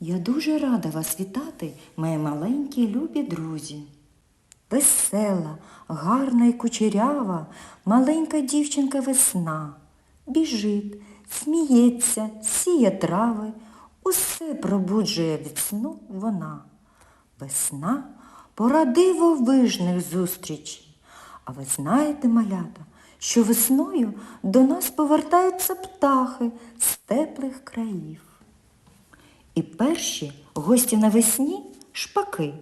Я дуже рада вас вітати, мої маленькі любі друзі. Весела, гарна і кучерява, маленька дівчинка весна. Біжить, сміється, сіє трави, усе пробуджує від сну вона. Весна пора дивовижних зустрічей. А ви знаєте, малята, що весною до нас повертаються птахи з теплих країв. І перші гості навесні шпаки.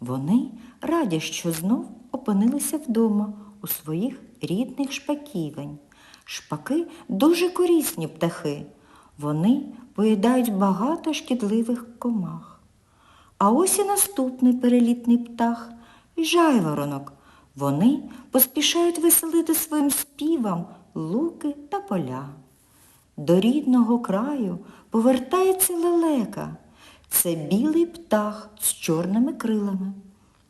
Вони раді, що знов опинилися вдома у своїх рідних шпаківень. Шпаки дуже корисні птахи. Вони поїдають багато шкідливих комах. А ось і наступний перелітний птах жайворонок. Вони поспішають веселити своїм співом луки та поля. До рідного краю повертається лелека. Це білий птах з чорними крилами.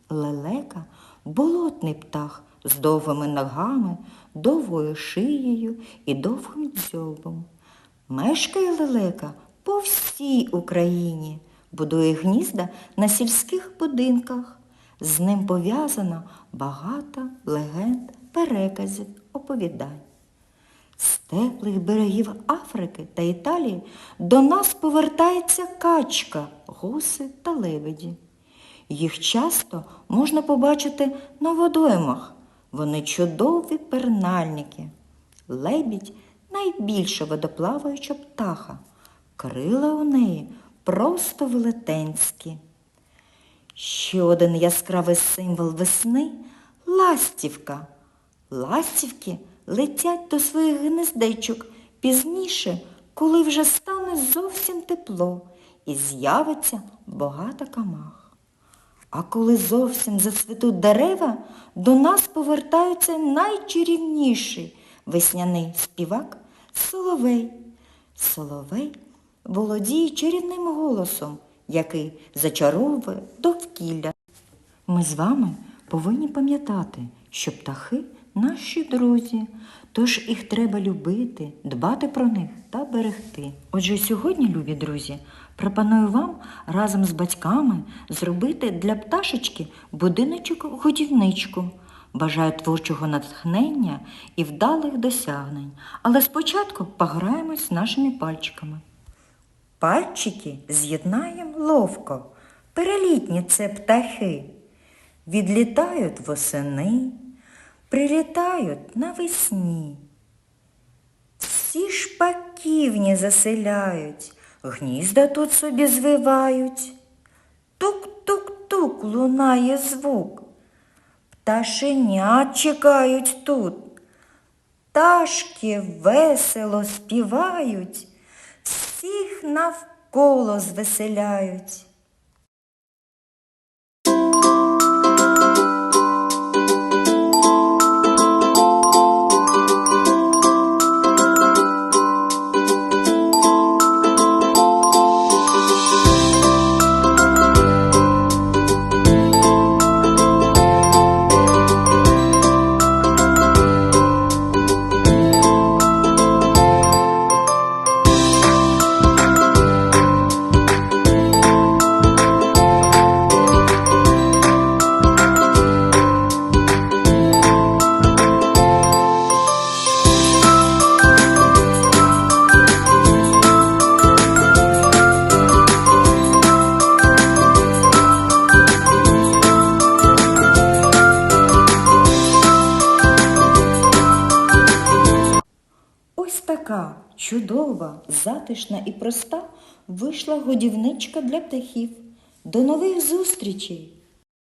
Лелека болотний птах з довгими ногами, довгою шиєю і довгим дзьобом. Мешкає лелека по всій Україні, будує гнізда на сільських будинках. З ним пов'язано багато легенд, переказів, оповідань. Теплих берегів Африки та Італії до нас повертається качка, гуси та лебеді. Їх часто можна побачити на водоймах. Вони чудові пернальники. Лебідь найбільша водоплаваюча птаха. Крила у неї просто велетенські. Ще один яскравий символ весни ластівка. Ластівки летять до своїх гнездечок пізніше, коли вже стане зовсім тепло і з'явиться багато камах. А коли зовсім зацвітуть дерева, до нас повертаються найчарівніший весняний співак Соловей. Соловей володіє чарівним голосом, який зачаровує довкілля. Ми з вами повинні пам'ятати, що птахи наші друзі, тож їх треба любити, дбати про них та берегти. Отже, сьогодні, любі друзі, пропоную вам разом з батьками зробити для пташечки будиночок годівничку. Бажаю творчого натхнення і вдалих досягнень. Але спочатку пограємось з нашими пальчиками. Пальчики з'єднаєм ловко, перелітні це птахи. Відлітають восени, прилітають навесні. Всі шпаківні заселяють, гнізда тут собі звивають. Тук-тук-тук лунає звук. Пташенят чекають тут. Пташки весело співають, всіх навколо звеселяють. Чудова, затишна і проста вийшла годівничка для птахів. До нових зустрічей!